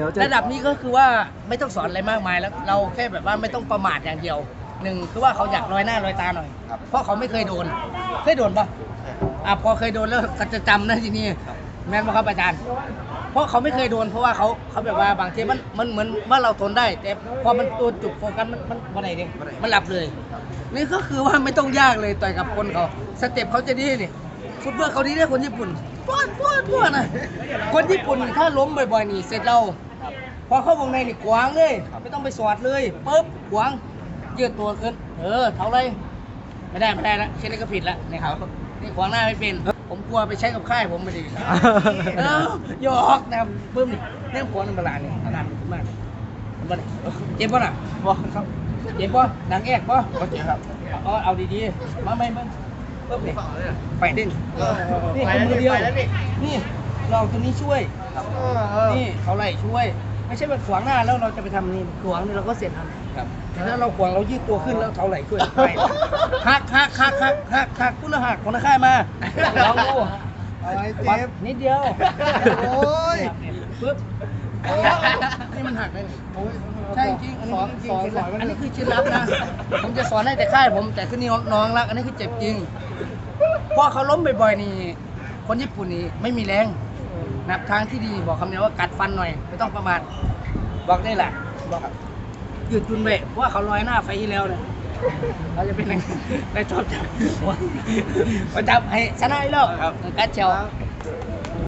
เดี๋ยวจะระดับนี้ก็คือว่าไม่ต้องสอนอะไรมากมายแล้ว เราแค่แบบว่าไม่ต้องประมาทอย่างเดียวหนึ่งคือว่าเขาอยากลอยหน้าลอยตาหน่อย เพราะเขาไม่เคยโดน เคยโดนปะอะพอเคยโดนแล้วก็จะจำนะทีนี้แม่นปะครับอาจารย์ เพราะเขาไม่เคยโดนเพราะว่าเขาเขาแบบว่าบางทีมันมันเหมือนว่าเราทนได้ แต่พอมันตัวจุดโฟกัสมันมันมันอะไรเนี่ยมันหลับเลย นี่ก็คือว่าไม่ต้องยากเลยต่อยกับคนเขาสเต็ปเขาจะดีนี่ฟุตบอลเขาดีได้คนญี่ปุ่นป้อนป้อนป้อนนะคนญี่ปุ่นถ้าล้มบ่อยๆนี่เสร็จเรา พอเข้าวงในนี่กวางเลย ไม่ต้องไปสอดเลยปุ๊บกวางยืดตัวขึ้น เออเท่าไรไม่ได้ไม่ได้ละแค่นี้ก็ผิดละนี่ครับนี่ขวางหน้าไม่เป็น ผมกลัวไปใช้กับค่ายผมไม่ดีเออหยอกนะครับปึ้มนี่เนี่ยขวางในตลาดนี่ขนาดมันมากมันเจ็บป่ะน่ะบอกครับเจ็บป่ะหนังแอกป่ะโอเคครับเอาเอาดีๆมาไม่เบิ้งปึ๊บนี่ไปดิ้นนี่คนมือเดียวนี่เราตัวนี้ช่วยนี่เขาไล่ช่วย ไม่ใช่แบบขวางหน้าแล้วเราจะไปทำนี่ขวางนี่เราก็เสร็จแล้วครับ แต่ถ้าเราขวางเรายืดตัวขึ้นแล้วเขาไหล่ช่วยไปหักหักหักหักหักหักคุณหักคนละค่ายมาลองดูอะไรเจ็บนิดเดียวโอ้ยปึ๊บนี่มันหักได้เลยโอ้ยใช่จริงอันสนี้อนจริงสอนๆสอนมันอันนี้คือชิ้นลับนะผมจะสอนให้แต่ค่ายผมแต่คือนี่น้องรักอันนี้คือเจ็บจริงเพราะเขาล้มบ่อยๆนี่คนญี่ปุ่นนี่ไม่มีแรง นับทางที่ดีบอกคำเดียวว่ากัดฟันหน่อย ไม่ต้องประมาทบอกได้แหละบอกหยุดจุนเบะเพราะว่าเขาลอยหน้าไฟที่แล้วเนี่ยเราจะเป็นยังไงได้ชอบจับมาจับให้ชนะอีกแล้วกัดเชียว